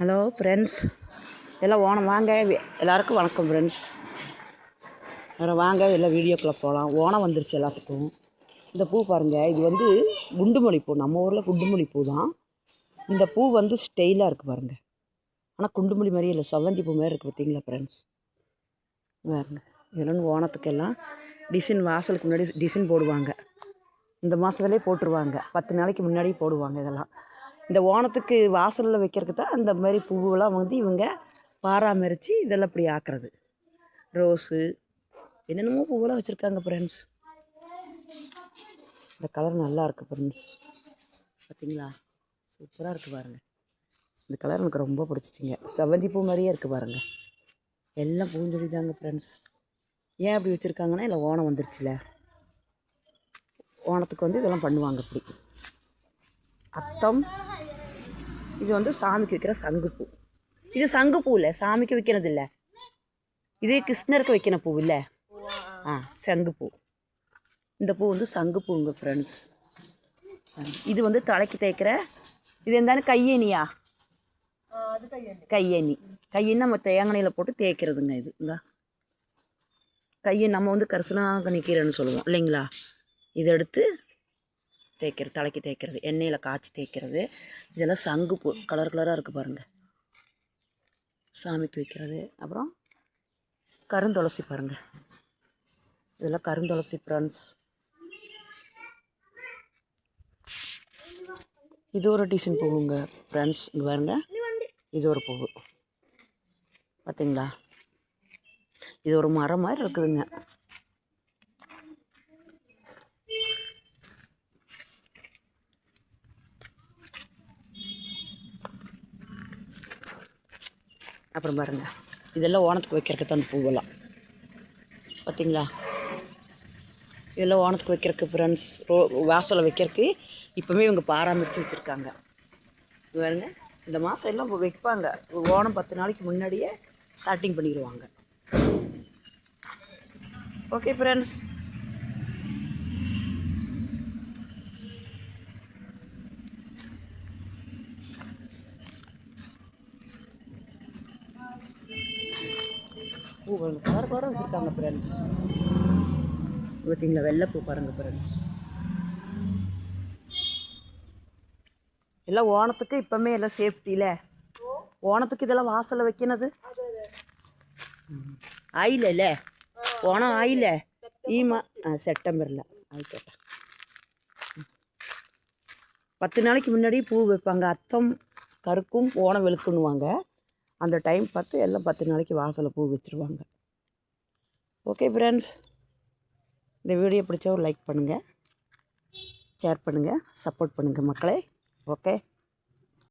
Hello friends எல்லாம் ஓணம். வாங்க. எல்லாருக்கும் வணக்கம் ஃப்ரெண்ட்ஸ் வேறு வாங்க. எல்லாம் வீடியோக்குள்ளே போகலாம் ஓணம் வந்துருச்சு எல்லாத்துக்கும். இந்த பூ பாருங்கள் இது வந்து குண்டுமல்லி பூ. நம்ம ஊரில் குண்டுமல்லி பூ தான். இந்த பூ வந்து ஸ்டெயிலாக இருக்குது பாருங்கள் ஆனால் குண்டுமல்லி மாதிரியே இல்லை. செவ்வந்தி பூ மாதிரி இருக்குது பார்த்தீங்களா ஃப்ரெண்ட்ஸ் பாருங்க இதெல்லாம் ஓணத்துக்கெல்லாம் டிசைன் வாசலுக்கு முன்னாடி டிசைன் போடுவாங்க. இந்த மாதத்துலேயே போட்டுருவாங்க. பத்து நாளைக்கு முன்னாடியே போடுவாங்க இதெல்லாம். இந்த ஓணத்துக்கு வாசலில் வைக்கிறதுக்கு தான் அந்த மாதிரி பூவெல்லாம் வந்து இவங்க பராமரித்து இதெல்லாம் இப்படி ஆக்குறது. ரோஸு என்னென்னமோ பூவெல்லாம் வச்சுருக்காங்க ஃப்ரெண்ட்ஸ் இந்த கலர் நல்லா இருக்குது ஃப்ரெண்ட்ஸ் பார்த்தீங்களா சூப்பராக இருக்குது பாருங்கள் இந்த கலர் எனக்கு ரொம்ப பிடிச்சிச்சிங்க. செவ்வந்தி பூ மாதிரியே இருக்குது பாருங்கள் எல்லாம் பூஞ்சொலி தாங்க ஃப்ரெண்ட்ஸ் ஏன் அப்படி வச்சுருக்காங்கன்னா இல்லை ஓணம் வந்துருச்சுல. ஓணத்துக்கு வந்து இதெல்லாம் பண்ணுவாங்க இப்படி. அத்தம் இது வந்து சாமிக்கு வைக்கிற சங்குப்பூ. இது சங்குப்பூ இல்லை சாமிக்கு வைக்கிறது இல்லை இது கிருஷ்ணருக்கு வைக்கிற பூ இல்லை? ஆ சங்குப்பூ. இந்த பூ வந்து சங்குப்பூங்க ஃப்ரெண்ட்ஸ் இது வந்து தலைக்கு தேய்க்கிற இது எந்தானே கையணியா கையணி கையேனி நம்ம தேங்காயில் போட்டு தேய்க்கிறதுங்க இது கையை நம்ம வந்து கரிசனாக நிற்கிறேன்னு சொல்லுவோம் இல்லைங்களா? இதை எடுத்து தேய்க்கிறது தலைக்கு தேய்க்கிறது எண்ணெயில் காய்ச்சி தேய்க்கிறது. இதெல்லாம் சங்குப்பூ கலர் கலராக இருக்குது பாருங்கள் சாமிக்கு வைக்கிறது அப்புறம் கருந்துளசி பாருங்கள் இதெல்லாம் கருந்துளசி ஃப்ரெண்ட்ஸ் இது ஒரு டிசைன் பூவுங்க ஃப்ரெண்ட்ஸ் இங்கே பாருங்க. இது ஒரு பூவு. பார்த்தீங்களா இது ஒரு மரம் மாதிரி இருக்குதுங்க. அப்புறம் பாருங்க. இதெல்லாம் ஓணத்துக்கு வைக்கிறதுக்கு தான் பூவெல்லாம். பார்த்தீங்களா இதெல்லாம் ஓணத்துக்கு வைக்கிறதுக்கு ஃப்ரெண்ட்ஸ் ரோ வாசலில் வைக்கிறதுக்கு இப்போவுமே இவங்க பராமரித்து வச்சுருக்காங்க. பாருங்க. இந்த மாதம் எல்லாம் வைப்பாங்க. ஓணம் பத்து நாளைக்கு முன்னாடியே ஸ்டார்டிங் பண்ணிடுவாங்க. ஓகே ஃப்ரெண்ட்ஸ் பூ கலர் கலராக வச்சுருக்காங்க ஃப்ரெண்ட்ஸ் பார்த்தீங்களா வெள்ளை பூ பாருங்க ஃப்ரெண்ட்ஸ் எல்லாம் ஓணத்துக்கு இப்போமே எல்லாம் சேஃப்டியில் ஓணத்துக்கு இதெல்லாம் வாசலில் வைக்கினது ஆயில ஓணம் ஆயில ஈமா ஆ செப்டம்பரில். ஆயிக்கோட்டா பத்து நாளைக்கு முன்னாடி பூ வைப்பாங்க. அத்தம் கருக்கும் ஓணம் வெளுக்குன்னுவாங்க. அந்த டைம் பார்த்து எல்லாம் பத்து நாளைக்கு வாசலில் பூ வச்சுருவாங்க. ஓகே ஃப்ரெண்ட்ஸ் இந்த வீடியோ பிடிச்சா ஒரு லைக் பண்ணுங்கள் ஷேர் பண்ணுங்கள் சப்போர்ட் பண்ணுங்கள் மக்களே. ஓகே